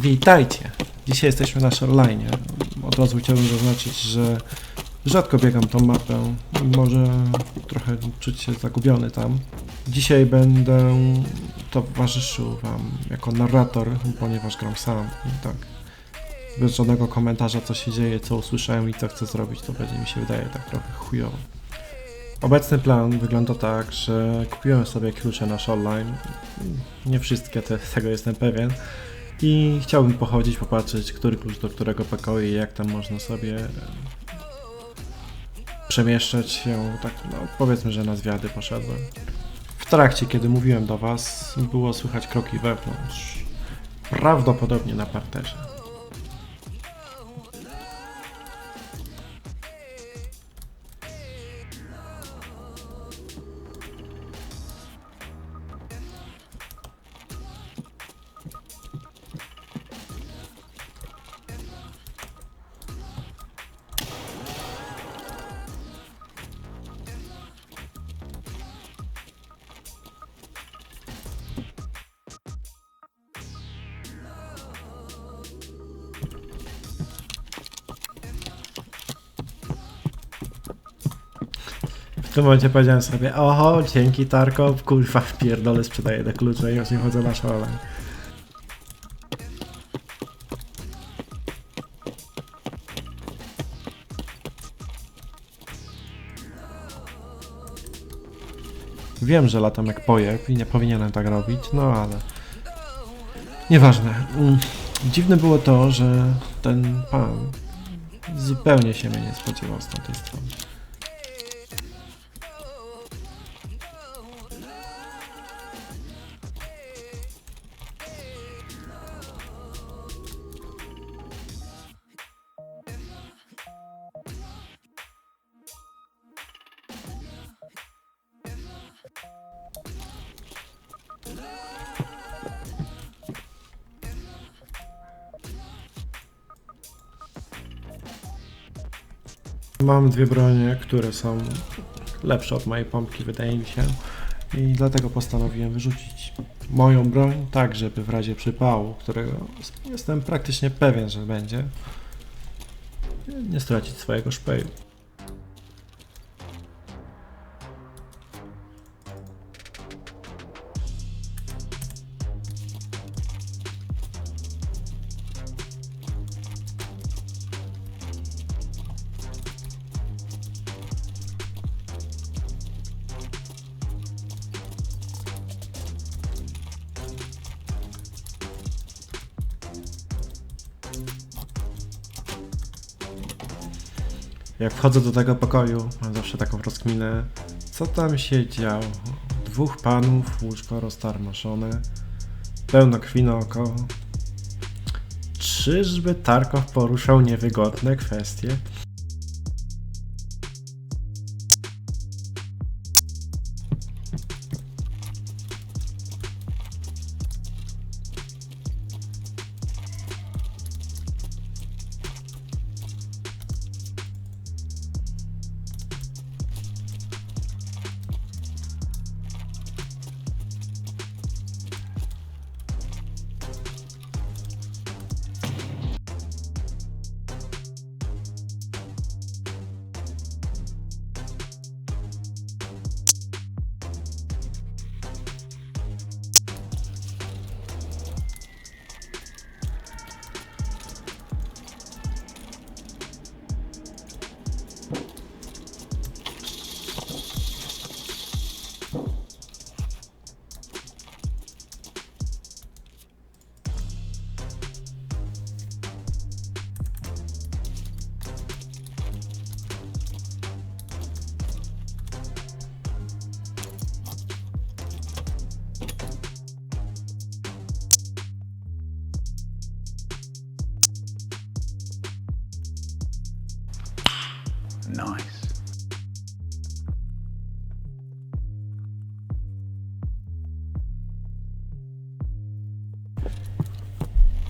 Witajcie! Dzisiaj jesteśmy na Shoreline. Od razu chciałbym zaznaczyć, że rzadko biegam tą mapę. Może trochę czuć się zagubiony tam. Dzisiaj będę towarzyszył Wam jako narrator, ponieważ gram sam. Tak, bez żadnego komentarza, co się dzieje, co usłyszałem i co chcę zrobić, to będzie mi się wydaje tak trochę chujowo. Obecny plan wygląda tak, że kupiłem sobie klucze na Shoreline. Nie wszystkie, te, tego jestem pewien. I chciałbym pochodzić, popatrzeć, który klucz do którego pokoju i jak tam można sobie przemieszczać się, tak no powiedzmy, że na zwiady poszedłem. W trakcie, kiedy mówiłem do Was, było słychać kroki wewnątrz. Prawdopodobnie na parterze. Tym momencie powiedziałem sobie, oho, dzięki Tarko, kurwa, pierdolę sprzedaję te klucze i właśnie chodzę na szaleń. Wiem, że latam jak pojeb i nie powinienem tak robić, no ale... Nieważne. Mm, Dziwne było to, że ten pan zupełnie się mnie nie spodziewał z tamtej strony. Mam dwie bronie, które są lepsze od mojej pompki, wydaje mi się. I dlatego postanowiłem wyrzucić moją broń, tak żeby w razie przypału, którego jestem praktycznie pewien, że będzie, nie stracić swojego szpeju. Jak wchodzę do tego pokoju, mam zawsze taką rozkminę, co tam się działo. Dwóch panów, łóżko roztarmoszone, pełno krwi na oko. Czyżby Tarkow poruszał niewygodne kwestie? Nice.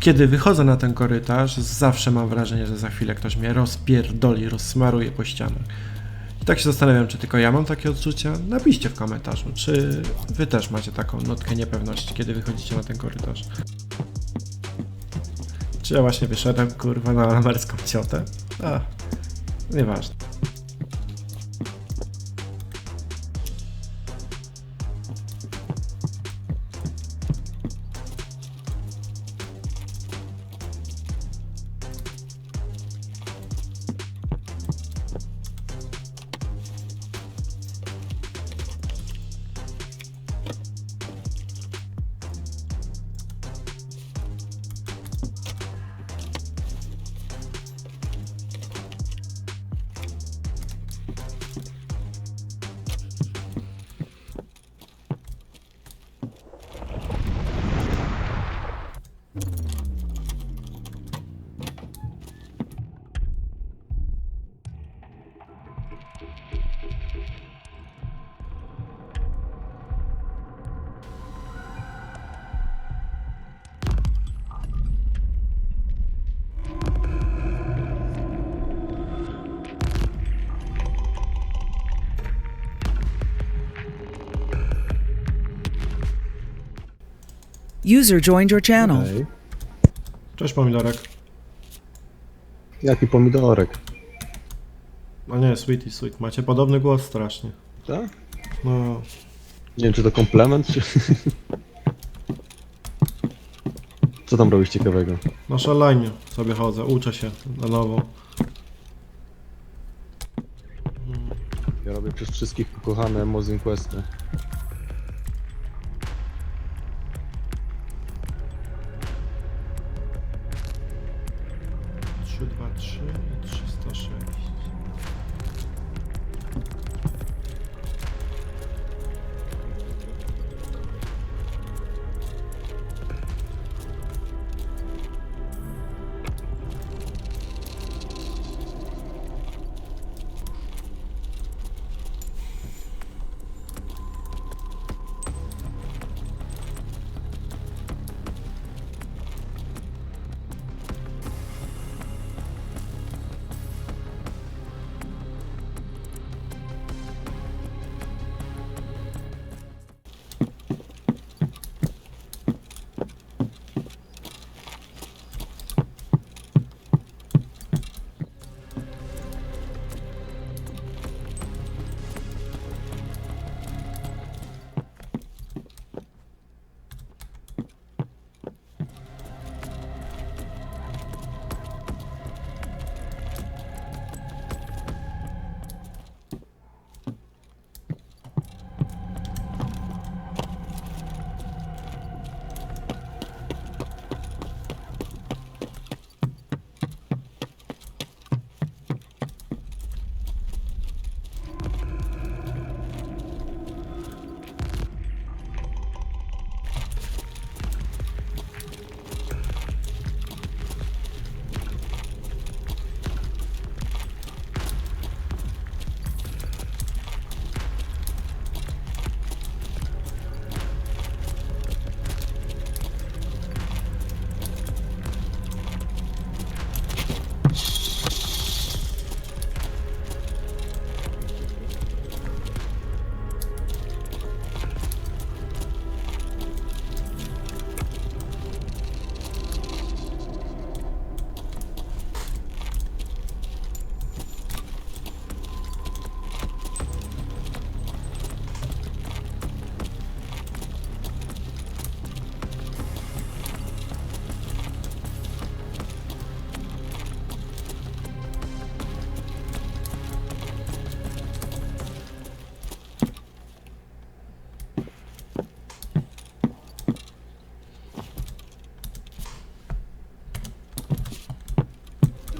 Kiedy wychodzę na ten korytarz, zawsze mam wrażenie, że za chwilę ktoś mnie rozpierdoli, rozsmaruje po ścianach. I tak się zastanawiam, czy tylko ja mam takie odczucia? Napiszcie w komentarzu, czy wy też macie taką notkę niepewności, kiedy wychodzicie na ten korytarz. Czy ja właśnie wyszedłem, kurwa, na amerykańską ciotę? A, nieważne. User joined your channel. Cześć, pomidorek. jaki pomidorek? A nie, sweetie, sweet. Macie podobny głos strasznie. Tak? No, Nie wiem, czy to komplement, czy... Co tam robisz ciekawego? na szaleniu sobie chodzę, uczę się na nowo. Ja robię przez wszystkich ukochane Mozin Questy.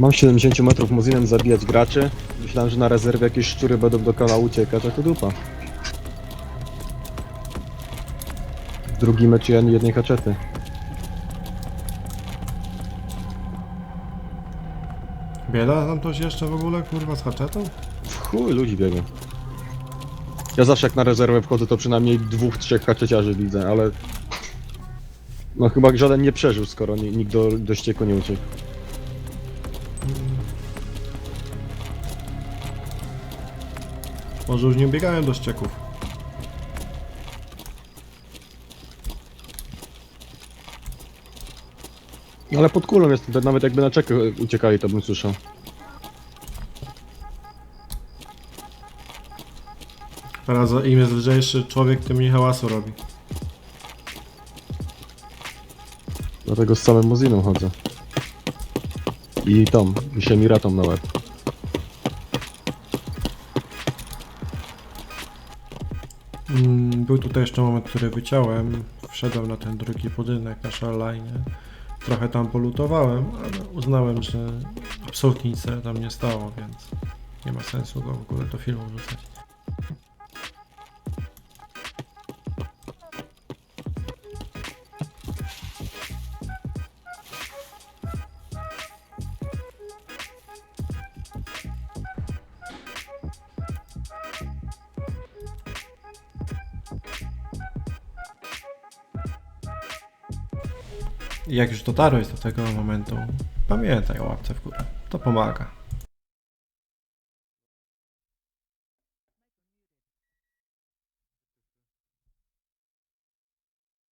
Mam 70 metrów Mozinem zabijać graczy. Myślałem, że na rezerwie jakieś szczury będą do kanału uciekać, a to dupa. Drugi mecz ani jednej haczety. Bieda tam ktoś jeszcze w ogóle, kurwa, z haczetą? W chuj ludzi biega. Ja zawsze jak na rezerwę wchodzę, to przynajmniej dwóch, trzech haczeciarzy widzę, ale... No chyba żaden nie przeżył, skoro ni- nikt do, do ścieku nie uciekł. Może już nie biegają do ścieków. Ale pod kulą jest, to nawet jakby na czekę uciekali, to bym słyszał. Teraz im jest lżejszy człowiek, tym mniej hałasu robi. Dlatego z samym Moziną chodzę. I tą, i się miratą na łeb. Był tutaj jeszcze moment, który wyciąłem. Wszedłem na ten drugi budynek na Shoreline. Trochę tam polutowałem, ale uznałem, że absolutnie nic tam nie stało, więc nie ma sensu go w ogóle do filmu wrzucać. Jak już dotarłeś do tego momentu, pamiętaj o łapce w górę. To pomaga.